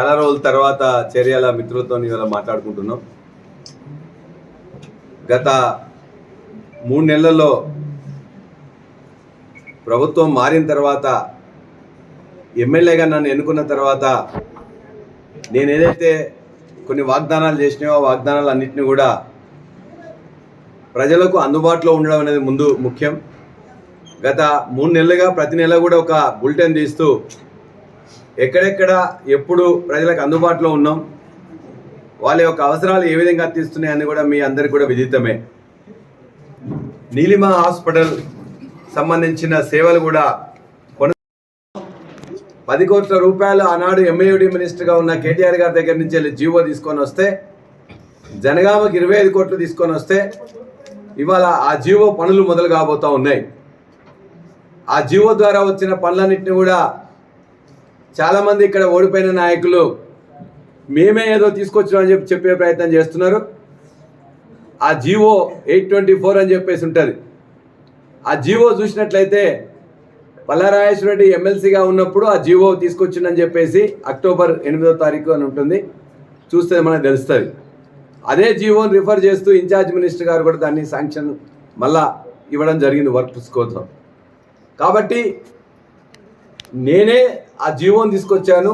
చాలా రోజుల తర్వాత చర్యల మిత్రులతో ఇవాళ మాట్లాడుకుంటున్నాం. గత మూడు నెలల్లో ప్రభుత్వం మారిన తర్వాత ఎమ్మెల్యేగా నన్ను ఎన్నుకున్న తర్వాత నేను ఏదైతే కొన్ని వాగ్దానాలు చేసినాయో ఆ వాగ్దానాలు అన్నింటినీ కూడా ప్రజలకు అందుబాటులో ఉండడం అనేది ముందు ముఖ్యం. గత మూడు నెలలుగా ప్రతి నెల కూడా ఒక బులెటిన్ తీస్తూ ఎక్కడెక్కడ ఎప్పుడు ప్రజలకు అందుబాటులో ఉన్నాం వాళ్ళ యొక్క అవసరాలు ఏ విధంగా తీస్తున్నాయని కూడా మీ అందరికి కూడా విదితమే. నీలిమ హాస్పిటల్ సంబంధించిన సేవలు కూడా కొన పది కోట్ల రూపాయలు ఆనాడు ఎంఏయుడి మినిస్టర్గా ఉన్న కేటీఆర్ గారి దగ్గర నుంచి వెళ్ళి జీవో తీసుకొని వస్తే జనగామకి ఇరవై ఐదు కోట్లు తీసుకొని వస్తే ఇవాళ ఆ జీవో పనులు మొదలు కాబోతూ ఉన్నాయి. ఆ జీవో ద్వారా వచ్చిన పనులన్నింటినీ కూడా చాలామంది ఇక్కడ ఓడిపోయిన నాయకులు మేమే ఏదో తీసుకొచ్చినామని చెప్పి చెప్పే ప్రయత్నం చేస్తున్నారు. ఆ జీవో ఎయిట్ ట్వంటీ ఫోర్ అని చెప్పేసి ఉంటుంది. ఆ జీవో చూసినట్లయితే పల్లారాజేశ్వర రెడ్డి ఎమ్మెల్సీగా ఉన్నప్పుడు ఆ జీవో తీసుకొచ్చిందని చెప్పేసి అక్టోబర్ ఎనిమిదో తారీఖు అని ఉంటుంది. చూస్తే మనకు తెలుస్తుంది. అదే జీవోని రిఫర్ చేస్తూ ఇన్ఛార్జ్ మినిస్టర్ గారు కూడా దాన్ని శాంక్షన్ మళ్ళా ఇవ్వడం జరిగింది వర్క్స్ కోసం కాబట్టి నేనే ఆ జీవోని తీసుకొచ్చాను.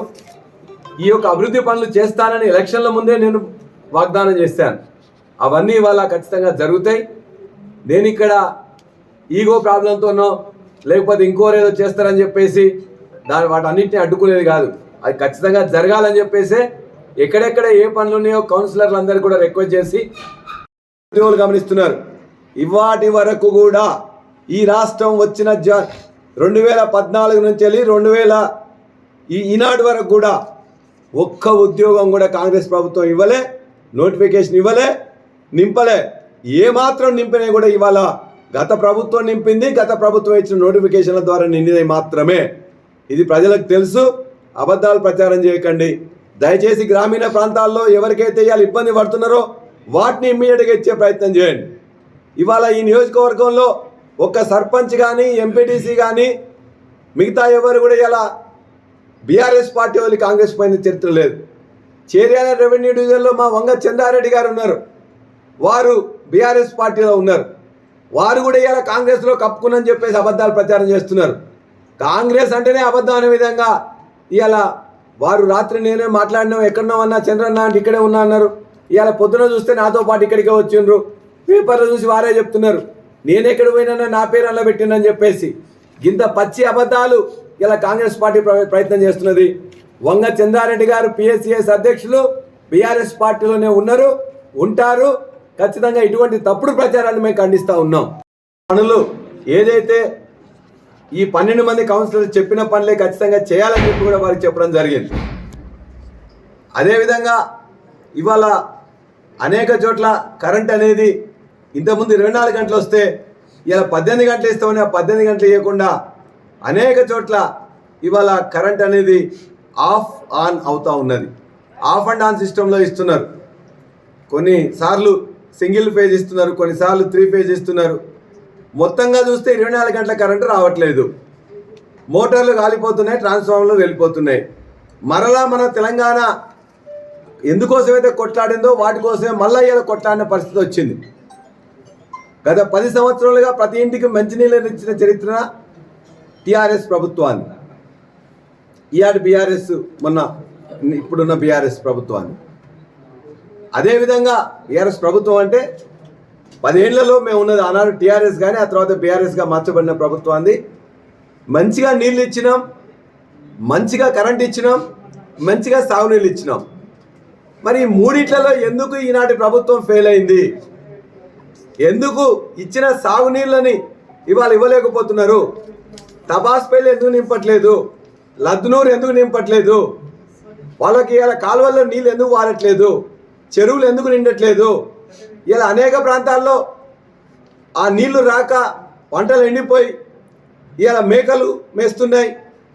ఈ యొక్క అభివృద్ధి పనులు చేస్తానని ఎలక్షన్ల ముందే నేను వాగ్దానం చేశాను. అవన్నీ ఇవాళ ఖచ్చితంగా జరుగుతాయి. నేను ఇక్కడ ఈగో ప్రాబ్లంతోనో లేకపోతే ఇంకోరు ఏదో చేస్తారని చెప్పేసి దాని వాటన్నింటినీ అడ్డుకునేది కాదు. అది ఖచ్చితంగా జరగాలని చెప్పేసి ఎక్కడెక్కడ ఏ పనులు ఉన్నాయో కౌన్సిలర్లు అందరూ కూడా రిక్వెస్ట్ చేసి ఉద్యోగులు గమనిస్తున్నారు. ఇవాటి వరకు కూడా ఈ రాష్ట్రం వచ్చిన జ రెండు వేల పద్నాలుగు నుంచి వెళ్ళి రెండు వేల ఈ ఈనాటి వరకు కూడా ఒక్క ఉద్యోగం కూడా కాంగ్రెస్ ప్రభుత్వం ఇవ్వలే నోటిఫికేషన్ ఇవ్వలే నింపలే. ఏమాత్రం నింపినా కూడా ఇవాళ గత ప్రభుత్వం నింపింది గత ప్రభుత్వం ఇచ్చిన నోటిఫికేషన్ల ద్వారా నిండినవి మాత్రమే. ఇది ప్రజలకు తెలుసు అబద్ధాలు ప్రచారం చేయకండి. దయచేసి గ్రామీణ ప్రాంతాల్లో ఎవరికైతే ఇవాళ ఇబ్బంది పడుతున్నారో వాటిని ఇమ్మీడియట్గా ఇచ్చే ప్రయత్నం చేయండి. ఇవాళ ఈ నియోజకవర్గంలో ఒక్క సర్పంచ్ కానీ ఎంపీటీసీ కానీ మిగతా ఎవరు కూడా ఇలా బీఆర్ఎస్ పార్టీ వాళ్ళు కాంగ్రెస్ పైన చరిత్ర లేదు. చేర్యాల రెవెన్యూ డివిజన్లో మా వంగ చందారెడ్డి గారు ఉన్నారు. వారు బీఆర్ఎస్ పార్టీలో ఉన్నారు. వారు కూడా ఇలా కాంగ్రెస్లో కప్పుకున్నని చెప్పేసి అబద్ధాలు ప్రచారం చేస్తున్నారు. కాంగ్రెస్ అంటేనే అబద్ధం అనే విధంగా ఇవాళ వారు రాత్రి నేనే మాట్లాడినాం ఎక్కడున్నామన్నా చంద్రన్న అంటే ఇక్కడే ఉన్నా అన్నారు. ఇవాళ పొద్దున చూస్తే నాతో పాటు ఇక్కడికే వచ్చిండ్రు. పేపర్లు చూసి వారే చెప్తున్నారు. నేను ఎక్కడ పోయినా నా పేరు అలా పెట్టినని చెప్పేసి. ఇంత పచ్చి అబద్ధాలు ఇలా కాంగ్రెస్ పార్టీ ప్ర- ప్రయత్నం చేస్తున్నది. వంగ చంద్రారెడ్డి గారు పిఎస్సిఎస్ అధ్యక్షులు బీఆర్ఎస్ పార్టీలోనే ఉన్నారు ఉంటారు. ఖచ్చితంగా ఇటువంటి తప్పుడు ప్రచారాన్ని మేము ఖండిస్తూ ఉన్నాం. పనులు ఏదైతే ఈ పన్నెండు మంది కౌన్సిలర్లు చెప్పిన పనులే ఖచ్చితంగా చేయాలని చెప్పి కూడా వారికి చెప్పడం జరిగింది. అదేవిధంగా ఇవాళ అనేక చోట్ల కరెంట్ అనేది ఇంతకుముందు ఇరవై నాలుగు గంటలు వస్తే ఇలా పద్దెనిమిది గంటలు ఇస్తామని ఆ పద్దెనిమిది గంటలు ఇవ్వకుండా అనేక చోట్ల ఇవాళ కరెంట్ అనేది ఆఫ్ ఆన్ అవుతూ ఉన్నది. ఆఫ్ అండ్ ఆన్ సిస్టంలో ఇస్తున్నారు. కొన్నిసార్లు సింగిల్ ఫేజ్ ఇస్తున్నారు కొన్నిసార్లు త్రీ ఫేజ్ ఇస్తున్నారు. మొత్తంగా చూస్తే ఇరవై నాలుగు గంటల కరెంటు రావట్లేదు. మోటార్లు కాలిపోతున్నాయి ట్రాన్స్ఫార్మర్లు వెళ్ళిపోతున్నాయి. మరలా మన తెలంగాణ ఎందుకోసమైతే కొట్లాడిందో వాటి కోసమే మళ్ళీ ఇలా కొట్లాడిన పరిస్థితి వచ్చింది. గత పది సంవత్సరాలుగా ప్రతి ఇంటికి మంచినీళ్ళు ఇచ్చిన చరిత్ర టిఆర్ఎస్ ప్రభుత్వాన్ని. ఈఆర్ బీఆర్ఎస్ మొన్న ఇప్పుడున్న బీఆర్ఎస్ ప్రభుత్వాన్ని. అదేవిధంగా బీఆర్ఎస్ ప్రభుత్వం అంటే పదేళ్ళలో మేము ఉన్నది ఆనాడు టీఆర్ఎస్ కానీ ఆ తర్వాత బీఆర్ఎస్గా మార్చబడిన ప్రభుత్వాన్ని. మంచిగా నీళ్ళు ఇచ్చినాం మంచిగా కరెంట్ ఇచ్చినాం మంచిగా సాగునీళ్ళు ఇచ్చినాం. మరి మూడిట్లలో ఎందుకు ఈనాటి ప్రభుత్వం ఫెయిల్ అయింది? ఎందుకు ఇచ్చిన సాగునీళ్ళని ఇవాళ ఇవ్వలేకపోతున్నారు? తబాస్పల్లి ఎందుకు నింపట్లేదు? లద్నూరు ఎందుకు నింపట్లేదు? వాళ్ళకి ఇలా కాలువల్లో నీళ్ళు ఎందుకు వాడట్లేదు చెరువులు ఎందుకు నిండట్లేదు? ఇలా అనేక ప్రాంతాల్లో ఆ నీళ్ళు రాక పంటలు ఎండిపోయి ఇలా మేకలు మేస్తున్నాయి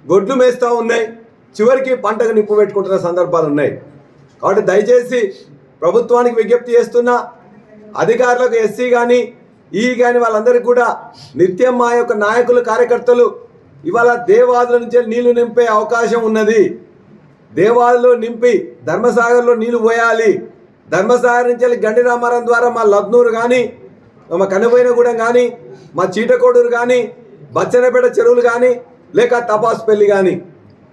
గొడ్లు మేస్తూ ఉన్నాయి చివరికి పంటకు నిప్పు పెట్టుకుంటున్న సందర్భాలు ఉన్నాయి. కాబట్టి దయచేసి ప్రభుత్వానికి విజ్ఞప్తి చేస్తున్నా అధికారులకు ఎస్సీ కానీ ఈ కానీ వాళ్ళందరికీ కూడా నిత్యం మా యొక్క నాయకులు కార్యకర్తలు ఇవాళ దేవాదుల నుంచి నీళ్ళు నింపే అవకాశం ఉన్నది. దేవాదులు నింపి ధర్మసాగర్లో నీళ్ళు పోయాలి. ధర్మసాగర్ నుంచి వెళ్ళి గండి రామారం ద్వారా మా లబ్నూరు కానీ మా కనుబోయినగూడెం కానీ మా చీటకోడూరు కానీ బచ్చనపేట చెరువులు కానీ లేక తపాసుపల్లి కానీ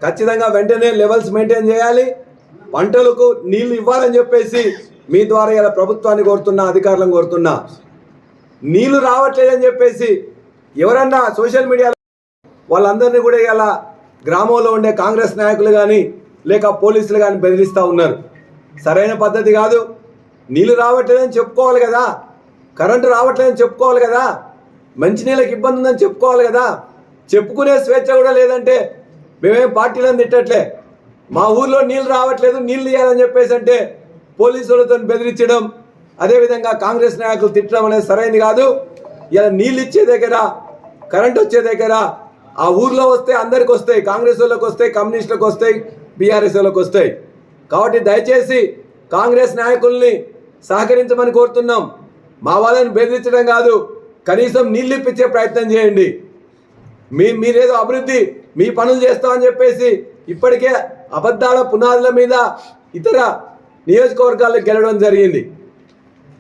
ఖచ్చితంగా వెంటనే లెవెల్స్ మెయింటైన్ చేయాలి. పంటలకు నీళ్ళు ఇవ్వాలని చెప్పేసి మీ ద్వారా ఇలా ప్రభుత్వాన్ని కోరుతున్నా అధికారులను కోరుతున్నా. నీళ్ళు రావట్లేదని చెప్పేసి ఎవరన్నా సోషల్ మీడియాలో వాళ్ళందరినీ కూడా ఇలా గ్రామంలో ఉండే కాంగ్రెస్ నాయకులు కానీ లేక పోలీసులు కానీ బెదిరిస్తూ ఉన్నారు. సరైన పద్ధతి కాదు. నీళ్ళు రావట్లేదని చెప్పుకోవాలి కదా. కరెంటు రావట్లేదని చెప్పుకోవాలి కదా. మంచినీళ్ళకి ఇబ్బంది ఉందని చెప్పుకోవాలి కదా. చెప్పుకునే స్వేచ్ఛ కూడా లేదంటే మేమేం పార్టీలను తిట్టట్లే. మా ఊర్లో నీళ్ళు రావట్లేదు నీళ్ళు ఇవ్వాలని చెప్పేసి అంటే పోలీసులతో బెదిరించడం అదేవిధంగా కాంగ్రెస్ నాయకులు తిట్టడం అనేది సరైనది కాదు. ఇలా నీళ్ళు ఇచ్చే దగ్గర కరెంట్ వచ్చే దగ్గర ఆ ఊర్లో వస్తే అందరికి వస్తాయి కాంగ్రెస్ వాళ్ళకి వస్తాయి కమ్యూనిస్టులకు వస్తాయి బీఆర్ఎస్ వాళ్ళకి వస్తాయి. కాబట్టి దయచేసి కాంగ్రెస్ నాయకుల్ని సహకరించమని కోరుతున్నాం. మా వాళ్ళని బెదిరించడం కాదు కనీసం నీళ్ళు ఇప్పించే ప్రయత్నం చేయండి. మీ మీరేదో అభివృద్ధి మీ పనులు చేస్తామని చెప్పేసి ఇప్పటికే అబద్ధాల పునాదుల మీద ఇతర నియోజకవర్గాలకు గెలవడం జరిగింది.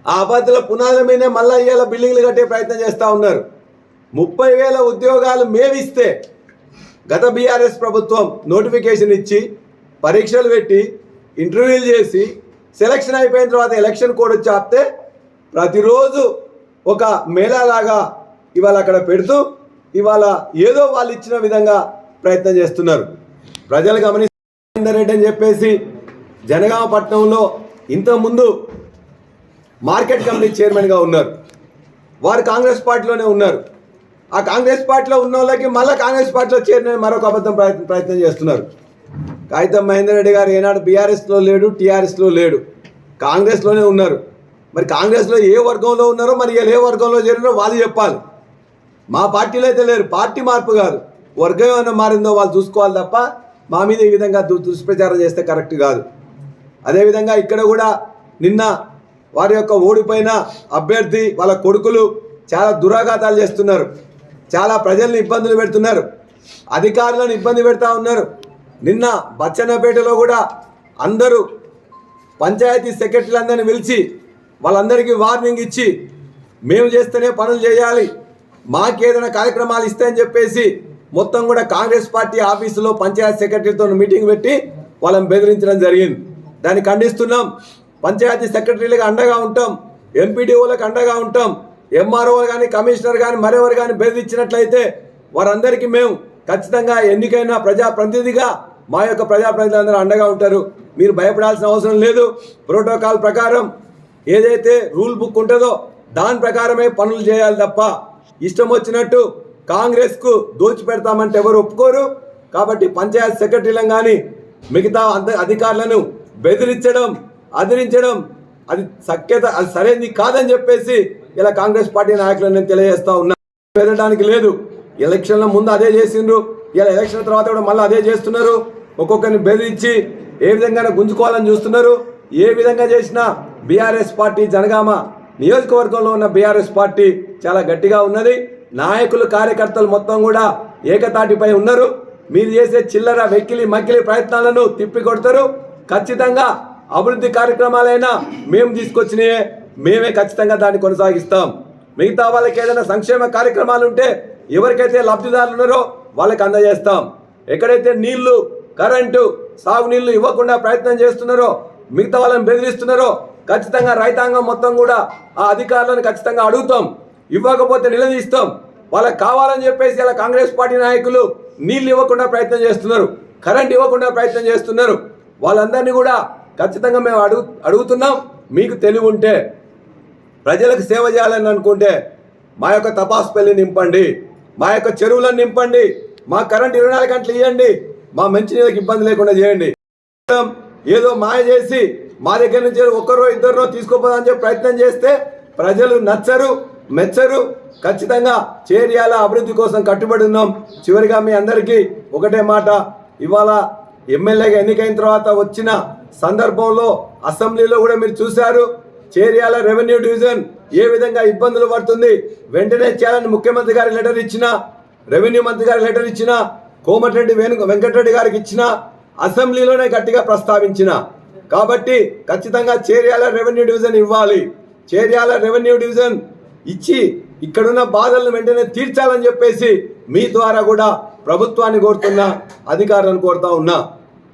ఆ అబద్ధాల పునాదుల మీదే మళ్ళీ ఇవాళ బిల్డింగ్లు కట్టే ప్రయత్నం చేస్తూ ఉన్నారు. ముప్పై వేల ఉద్యోగాలు మేమిస్తే గత బీఆర్ఎస్ ప్రభుత్వం నోటిఫికేషన్ ఇచ్చి పరీక్షలు పెట్టి ఇంటర్వ్యూలు చేసి సెలక్షన్ అయిపోయిన తర్వాత ఎలక్షన్ కోడ్ వచ్చి ఆపితే ప్రతిరోజు ఒక మేళాలాగా ఇవాళ అక్కడ పెడుతూ ఇవాళ ఏదో వాళ్ళు ఇచ్చిన విధంగా ప్రయత్నం చేస్తున్నారు. ప్రజలు గమనిస్తారు అని చెప్పేసి జనగామ పట్టణంలో ఇంతకుముందు మార్కెట్ కమిటీ చైర్మన్గా ఉన్నారు. వారు కాంగ్రెస్ పార్టీలోనే ఉన్నారు. ఆ కాంగ్రెస్ పార్టీలో ఉన్న వాళ్ళకి మళ్ళీ కాంగ్రెస్ పార్టీలో చేరిన మరొక అబద్ధం ప్రయత్నం ప్రయత్నం చేస్తున్నారు. కాగితం మహేందర్ రెడ్డి గారు ఏనాడు బీఆర్ఎస్లో లేడు టీఆర్ఎస్లో లేడు. కాంగ్రెస్లోనే ఉన్నారు. మరి కాంగ్రెస్లో ఏ వర్గంలో ఉన్నారో మరి ఏ వర్గంలో చేరినారో వాళ్ళు చెప్పాలి. మా పార్టీలో అయితే లేరు. పార్టీ మార్పు కాదు. వర్గం ఏమైనా మారిందో వాళ్ళు చూసుకోవాలి తప్ప మా మీద ఈ విధంగా దు దుష్ప్రచారం చేస్తే కరెక్ట్ కాదు. అదేవిధంగా ఇక్కడ కూడా నిన్న వారి యొక్క ఓడిపోయిన అభ్యర్థి వాళ్ళ కొడుకులు చాలా దురాఘాతాలు చేస్తున్నారు. చాలా ప్రజల్ని ఇబ్బందులు పెడుతున్నారు. అధికారులను ఇబ్బంది పెడతా ఉన్నారు. నిన్న బచ్చన్నపేటలో కూడా అందరూ పంచాయతీ సెక్రటరీలందరినీ పిలిచి వాళ్ళందరికీ వార్నింగ్ ఇచ్చి మేము చేస్తేనే పనులు చేయాలి మాకేదైనా కార్యక్రమాలు ఇస్తాయని చెప్పేసి మొత్తం కూడా కాంగ్రెస్ పార్టీ ఆఫీసులో పంచాయతీ సెక్రటరీతో మీటింగ్ పెట్టి వాళ్ళని బెదిరించడం జరిగింది. దాన్ని ఖండిస్తున్నాం. పంచాయతీ సెక్రటరీలకు అండగా ఉంటాం. ఎంపీడీఓలకు అండగా ఉంటాం. ఎంఆర్ఓ కానీ కమిషనర్ కానీ మరెవరు కానీ బెదిరించినట్లయితే వారందరికీ మేము ఖచ్చితంగా ఎన్నికైన ప్రజాప్రతినిధిగా మా యొక్క ప్రజాప్రతినిధులందరూ అండగా ఉంటారు. మీరు భయపడాల్సిన అవసరం లేదు. ప్రోటోకాల్ ప్రకారం ఏదైతే రూల్ బుక్ ఉంటుందో దాని ప్రకారమే పనులు చేయాలి తప్ప ఇష్టం వచ్చినట్టు కాంగ్రెస్కు దోచి పెడతామంటే ఎవరు ఒప్పుకోరు. కాబట్టి పంచాయత్ సెక్రటరీలను కానీ మిగతా అంత అధికారులను బెదిరించడం అదిరించడం అది సఖ్యత అది సరైనది కాదని చెప్పేసి ఇలా కాంగ్రెస్ పార్టీ నాయకులను నేను తెలియజేస్తా ఉన్నా. వెళ్ళడానికి లేదు. ఎలక్షన్ల ముందు అదే చేసిండ్రు. ఇలా ఎలక్షన్ తర్వాత కూడా మళ్ళీ అదే చేస్తున్నారు. ఒక్కొక్కరిని బెదిరించి ఏ విధంగా గుంజుకోవాలని చూస్తున్నారు. ఏ విధంగా చేసినా బీఆర్ఎస్ పార్టీ జనగామ నియోజకవర్గంలో ఉన్న బీఆర్ఎస్ పార్టీ చాలా గట్టిగా ఉన్నది. నాయకులు కార్యకర్తలు మొత్తం కూడా ఏకతాటిపై ఉన్నారు. మీరు చేసే చిల్లర వెక్కిలి మక్కిలి ప్రయత్నాలను తిప్పికొడతారు. ఖచ్చితంగా అభివృద్ధి కార్యక్రమాలైనా మేము తీసుకొచ్చినాయే. మేమే ఖచ్చితంగా దాన్ని కొనసాగిస్తాం. మిగతా వాళ్ళకి ఏదైనా సంక్షేమ కార్యక్రమాలు ఉంటే ఎవరికైతే లబ్ధిదారులు ఉన్నారో వాళ్ళకి అందజేస్తాం. ఎక్కడైతే నీళ్ళు కరెంటు సాగునీళ్ళు ఇవ్వకుండా ప్రయత్నం చేస్తున్నారో మిగతా వాళ్ళని బెదిరిస్తున్నారో ఖచ్చితంగా రైతాంగం మొత్తం కూడా ఆ అధికారులను ఖచ్చితంగా అడుగుతాం. ఇవ్వకపోతే నిలదీస్తాం. వాళ్ళకి కావాలని చెప్పేసి ఇలా కాంగ్రెస్ పార్టీ నాయకులు నీళ్ళు ఇవ్వకుండా ప్రయత్నం చేస్తున్నారు కరెంట్ ఇవ్వకుండా ప్రయత్నం చేస్తున్నారు. వాళ్ళందరినీ కూడా ఖచ్చితంగా మేము అడుగు అడుగుతున్నాం. మీకు తెలివి ఉంటే ప్రజలకు సేవ చేయాలని అనుకుంటే మా యొక్క తపాసుపల్లి నింపండి మా యొక్క చెరువులను నింపండి మా కరెంట్ ఇరవై నాలుగు గంటలు ఇవ్వండి మా మంచినీళ్ళకి ఇబ్బంది లేకుండా చేయండి. ఏదో మాయ చేసి మా దగ్గర నుంచి ఒక్కరో ఇద్దరినో తీసుకోపోదని చెప్పి ప్రయత్నం చేస్తే ప్రజలు నచ్చరు మెచ్చరు. ఖచ్చితంగా చేరియాల అభివృద్ధి కోసం కట్టుబడి ఉన్నాం. చివరిగా మీ అందరికీ ఒకటే మాట. ఇవాళ ఎమ్మెల్యేగా ఎన్నికైన తర్వాత వచ్చిన సందర్భంలో అసెంబ్లీలో కూడా మీరు చూశారు. చేరియాల రెవెన్యూ డివిజన్ ఏ విధంగా ఇబ్బందులు పడుతుంది? వెంటనే చేయాలని ముఖ్యమంత్రి గారి లెటర్ ఇచ్చిన రెవెన్యూ మంత్రి గారి లెటర్ ఇచ్చిన కోమటిరెడ్డి వేణు వెంకటరెడ్డి గారికి ఇచ్చిన అసెంబ్లీలోనే గట్టిగా ప్రస్తావించిన. కాబట్టి ఖచ్చితంగా చేర్యాల రెవెన్యూ డివిజన్ ఇవ్వాలి. చేర్యాల రెవెన్యూ డివిజన్ ఇచ్చి ఇక్కడున్న బాధలను వెంటనే తీర్చాలని చెప్పేసి మీ ద్వారా కూడా ప్రభుత్వాన్ని కోరుతున్నా అధికారులను కోరుతా ఉన్నా.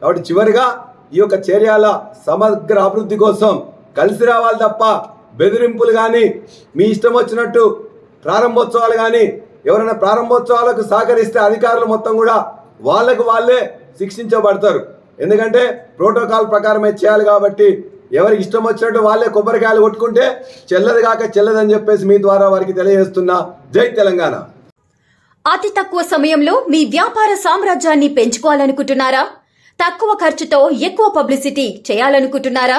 కాబట్టి చివరిగా ఈ యొక్క చర్యల సమగ్ర అభివృద్ధి కోసం కలిసి రావాలి తప్ప బెదిరింపులు కానీ మీ ఇష్టం వచ్చినట్టు ప్రారంభోత్సవాలు కానీ ఎవరైనా ప్రారంభోత్సవాలకు సహకరిస్తే అధికారులు మొత్తం కూడా వాళ్ళకు వాళ్ళే శిక్షించబడతారు. ఎందుకంటే ప్రోటోకాల్ ప్రకారమే చేయాలి కాబట్టి ఎవరికి ఇష్టం వచ్చినట్టు వాళ్ళే కొబ్బరికాయలు కొట్టుకుంటే చెల్లదు కాక చెల్లదని చెప్పేసి మీ ద్వారా వారికి తెలియజేస్తున్నా జై తెలంగాణ. అతి తక్కువ సమయంలో మీ వ్యాపార సామ్రాజ్యాన్ని పెంచుకోవాలనుకుంటున్నారా? తక్కువ ఖర్చుతో ఎక్కువ పబ్లిసిటీ చేయాలనుకుంటున్నారా?